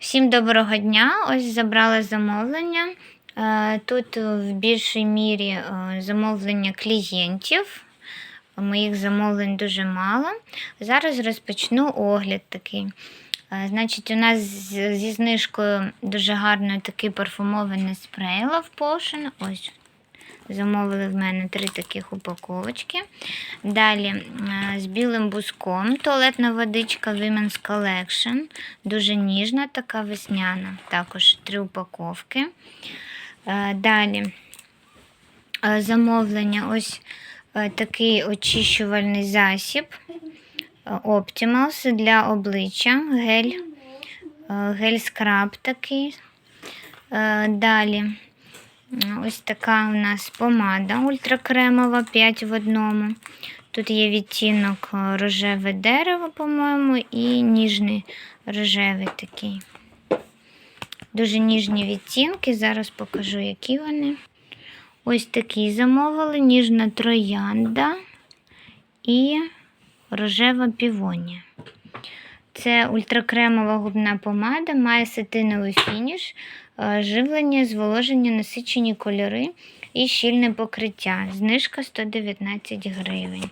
Всім доброго дня! Ось забрала замовлення. Е, Тут в більшій мірі е, замовлення клієнтів. Моїх замовлень дуже мало. Зараз розпочну огляд такий. Е, Значить, у нас зі знижкою дуже гарно такий парфумований спрей Love Potion. Ось замовили в мене три таких упаковочки. Далі е, з білим буском туалетна водичка Women's Collection. Дуже ніжна, така весняна. Також три упаковки. Е, Далі е, замовлення ось такий очищувальний засіб Optimals для обличчя. Гель, гель-скраб такий. Далі Ось така у нас помада ультракремова 5 в одному. Тут є відтінок е, рожеве дерево, по-моєму, і ніжний рожевий такий. Дуже ніжні відтінки. Зараз покажу, які вони. Ось такі замовили: ніжна троянда і рожева півонія. Це ультракремова губна помада, має сатиновий фініш, е, живлення, зволоження, насичені кольори і щільне покриття. Знижка 119 гривень.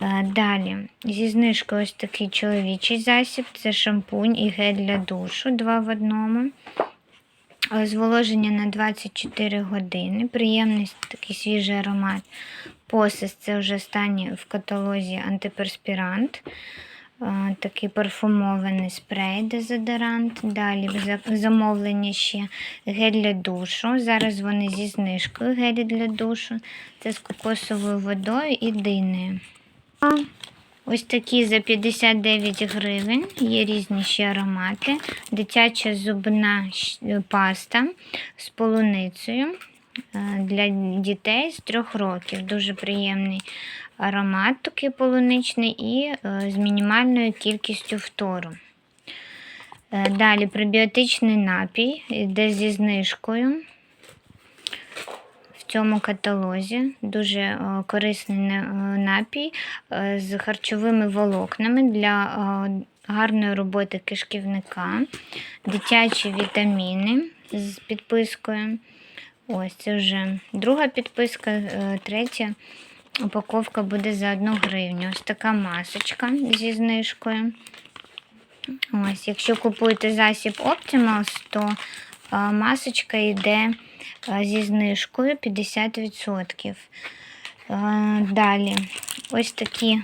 Е, Далі, зі знижкою ось такий чоловічий засіб, це шампунь і гель для душу, два в одному. Е, Зволоження на 24 години. Приємний такий свіжий аромат. Посис це вже останній в каталозі антиперспірант. Такий парфумований спрей, дезодорант. Далі за- замовлення ще гель для душу. Зараз вони зі знижкою гелі для душу. Це з кокосовою водою і динею. Ось такі за 59 гривень. Є різні ще аромати. Дитяча зубна паста з полуницею е, для дітей з 3 років. Дуже приємний аромат такий полуничний і е, з мінімальною кількістю фтору. Е, Далі пребіотичний напій, йде зі знижкою в цьому каталозі. Дуже е, корисний напій з харчовими волокнами для гарної роботи кишківника, дитячі вітаміни з підпискою. Ось це вже друга підписка, третя упаковка буде за 1 гривню. Ось така масочка зі знижкою. Ось, якщо купуєте засіб Optimals, то е, масочка йде е, зі знижкою 50%. Е, Далі, ось такі,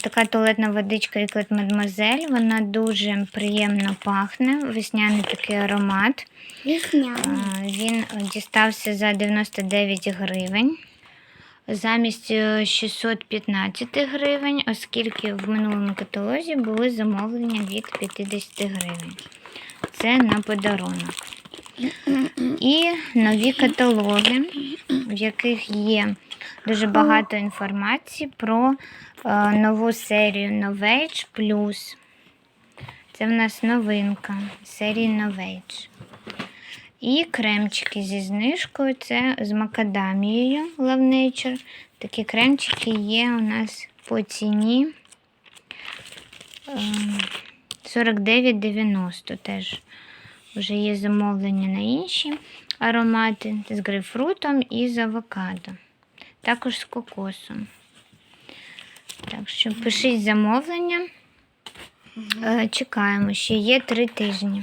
така туалетна водичка Eclat Mademoiselle. Вона дуже приємно пахне, весняний такий аромат. Весняний. Він дістався за 99 гривень. Замість е, 615 гривень, оскільки в минулому каталозі були замовлення від 50 гривень. Це на подарунок. І нові каталоги, в яких є дуже багато інформації про е, нову серію Novage Plus. Це в нас новинка серії Novage. І кремчики зі знижкою. Це з макадамією Love. Такі кремчики є у нас по ціні ем, 49,90 теж. Вже є замовлення на інші аромати з грейпфрутом і з авокадо. Також з кокосом. Так що пишіть замовлення. Е, Чекаємо, ще є три тижні.